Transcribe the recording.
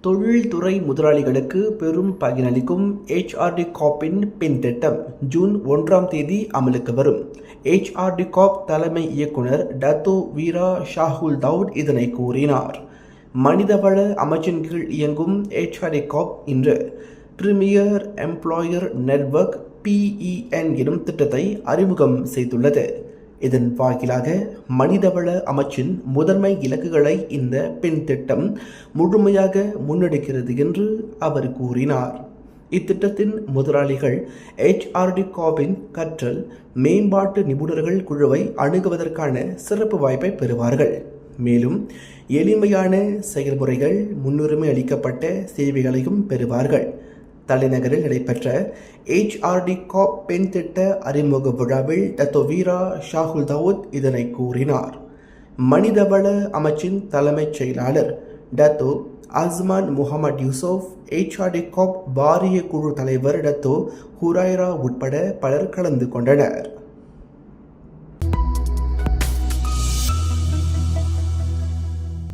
தொழில்துறை முதலாளிகளுக்கு பெரும் பயனளிக்கும் ஹெச்ஆர்டி காப்பின் பின் திட்டம் ஜூன் ஒன்றாம் தேதி அமலுக்கு வரும். ஹெச்ஆர்டி காப் தலைமை இயக்குனர் டத்தோ வீரா ஷாஹுல் தவுட் இதனை கூறினார். மனிதவள அமைச்சின் கீழ் இயங்கும் ஹெச்ஆர்டி காப் இன்று பிரீமியர் எம்ப்ளாயர் நெட்வொர்க் பிஇஎன் எனும் திட்டத்தை அறிமுகம் செய்துள்ளது. இதன் வாயிலாக மனிதவள அமைச்சின் முதன்மை இலக்குகளை இந்த பெண் திட்டம் முழுமையாக முன்னெடுக்கிறது என்று அவர் கூறினார். இத்திட்டத்தின் முதலாளிகள் எச்ஆர்டி காபின் கற்றல் மேம்பாட்டு நிபுணர்கள் குழுவை அணுகுவதற்கான சிறப்பு வாய்ப்பை பெறுவார்கள். மேலும் எளிமையான செயல்முறைகள் முன்னுரிமை அளிக்கப்பட்ட சேவைகளையும் பெறுவார்கள். தலைநகரில் நடைபெற்ற ஹெச்ஆர்டி காப் பெண் திட்ட அறிமுக விழாவில் டத்தோ வீரா ஷாகுல் தாவூத் இதனை கூறினார். மனிதவள அமைச்சின் தலைமைச் செயலாளர் Dato Azman Mohamed Yusof HRD Corp வாரிய குழு தலைவர் டத்தோ ஹுரைரா உட்பட பலர் கலந்து கொண்டனர்.